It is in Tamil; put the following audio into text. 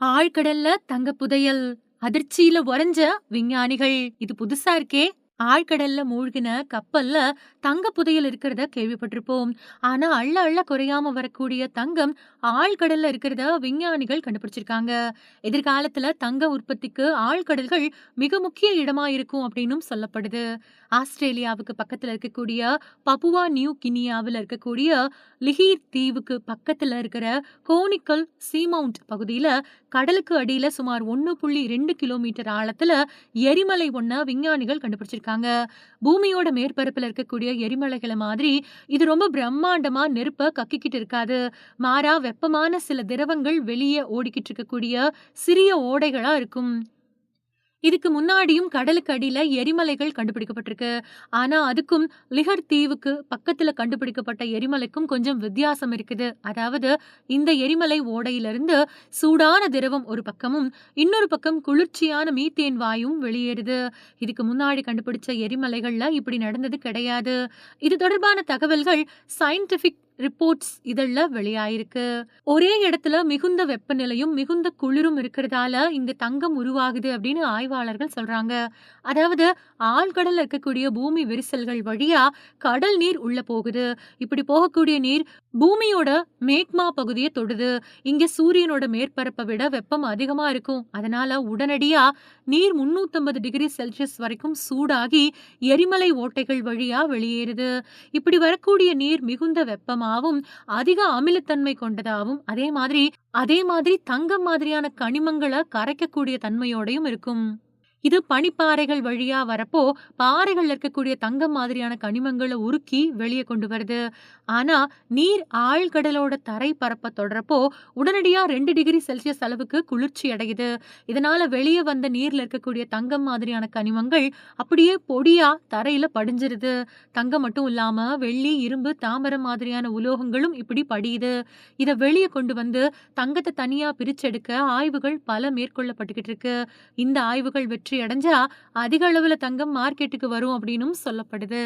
ஆழ்கடல்ல தங்க புதையல் அதிர்ச்சியில உறைஞ்ச விஞ்ஞானிகள் இது புதுசா இருக்கே. ஆழ்கடல்ல மூழ்கின கப்பல்ல தங்க புதையல் இருக்கிறத கேள்விப்பட்டிருப்போம். ஆனா அள்ள அள்ள குறையாம வரக்கூடிய தங்கம் ஆழ்கடல்ல இருக்கிறத விஞ்ஞானிகள் கண்டுபிடிச்சிருக்காங்க. எதிர்காலத்துல தங்க உற்பத்திக்கு ஆழ்கடல்கள் மிக முக்கிய இடமா இருக்கும் அப்படின்னும் சொல்லப்படுது. ஆஸ்திரேலியாவுக்கு பக்கத்துல இருக்கக்கூடிய பப்புவா நியூ கினியாவில் இருக்கக்கூடிய லிஹீர் தீவுக்கு பக்கத்துல இருக்கிற கோனிக்கல் சீமவுண்ட் பகுதியில கடலுக்கு அடியில சுமார் ஒன்னு புள்ளி ரெண்டு கிலோமீட்டர் ஆழத்துல எரிமலை ஒன்ன விஞ்ஞானிகள் கண்டுபிடிச்சிருக்காங்க. பூமியோட மேற்பரப்புல இருக்கக்கூடிய எரிமலைகளை மாதிரி இது ரொம்ப பிரம்மாண்டமா நெருப்ப கக்கிக்கிட்டு இருக்காது. மாறா வெப்பமான சில திரவங்கள் வெளியே ஓடிக்கிட்டு இருக்கக்கூடிய சிறிய ஓடைகளா இருக்கும். இதுக்கு முன்னாடியும் கடலுக்கு அடியில எரிமலைகள் கண்டுபிடிக்கப்பட்டிருக்கு. ஆனா அதுக்கும் லிஹர் தீவுக்கு பக்கத்துல கண்டுபிடிக்கப்பட்ட எரிமலைக்கும் கொஞ்சம் வித்தியாசம் இருக்குது. அதாவது இந்த எரிமலை ஓடையிலிருந்து சூடான திரவம் ஒரு பக்கமும் இன்னொரு பக்கம் குளிர்ச்சியான மீத்தேன் வாயும் வெளியேறுது. இதுக்கு முன்னாடி கண்டுபிடிச்ச எரிமலைகள்ல இப்படி நடந்தது கிடையாது. இது தொடர்பான தகவல்கள் சயின்டிபிக் ரிப்போர்ட்ஸ் இதெல்லாம் வெளியாயிருக்கு. ஒரே இடத்துல மிகுந்த வெப்பநிலையும் மிகுந்த குளிரும் இருக்கிறதால இங்க தங்கம் உருவாகுது அப்படின்னு ஆய்வாளர்கள் சொல்றாங்க. அதாவது ஆழ்கடல்ல இருக்கக்கூடிய பூமி விரிசல்கள் வழியா கடல் நீர் உள்ள போகுது. இப்படி போகக்கூடிய நீர் பூமியோட மேக்மா பகுதியை தொடுது. இங்க சூரியனோட மேற்பரப்பை விட வெப்பம் அதிகமா இருக்கும். அதனால உடனடியா நீர் முன்னூத்தம்பது டிகிரி செல்சியஸ் வரைக்கும் சூடாகி எரிமலை ஓட்டைகள் வழியா வெளியேறுது. இப்படி வரக்கூடிய நீர் மிகுந்த வெப்பமா வெப்பமாவும் அதிக அமிலத்தன்மை கொண்டதாகவும் அதே மாதிரி அதே மாதிரி தங்கம் மாதிரியான கனிமங்களை கரைக்கக்கூடிய தன்மையோடையும் இருக்கும். இது பனிப்பாறைகள் வழியா வரப்போ பாறைகள்ல இருக்கக்கூடிய தங்கம் மாதிரியான கனிமங்களை உருக்கி வெளியே கொண்டு வருது. ஆனா நீர் ஆழ்கடலோட தரை பரப்ப தொடரப்போ உடனடியா ரெண்டு டிகிரி செல்சியஸ் அளவுக்கு குளிர்ச்சி அடையுது. இதனால வெளியே வந்த நீர்ல இருக்கக்கூடிய தங்கம் மாதிரியான கனிமங்கள் அப்படியே பொடியா தரையில படிஞ்சிருது. தங்கம் மட்டும் இல்லாம வெள்ளி இரும்பு தாமரம் மாதிரியான உலோகங்களும் இப்படி படியுது. இத வெளியே கொண்டு வந்து தங்கத்தை தனியா பிரிச்செடுக்க ஆய்வுகள் பல மேற்கொள்ளப்பட்டுக்கிட்டு இருக்கு. இந்த ஆய்வுகள் வெற்றி அடைஞ்சா அதிக அளவுல தங்கம் மார்க்கெட்டுக்கு வரும் அப்படின்னும் சொல்லப்படுது.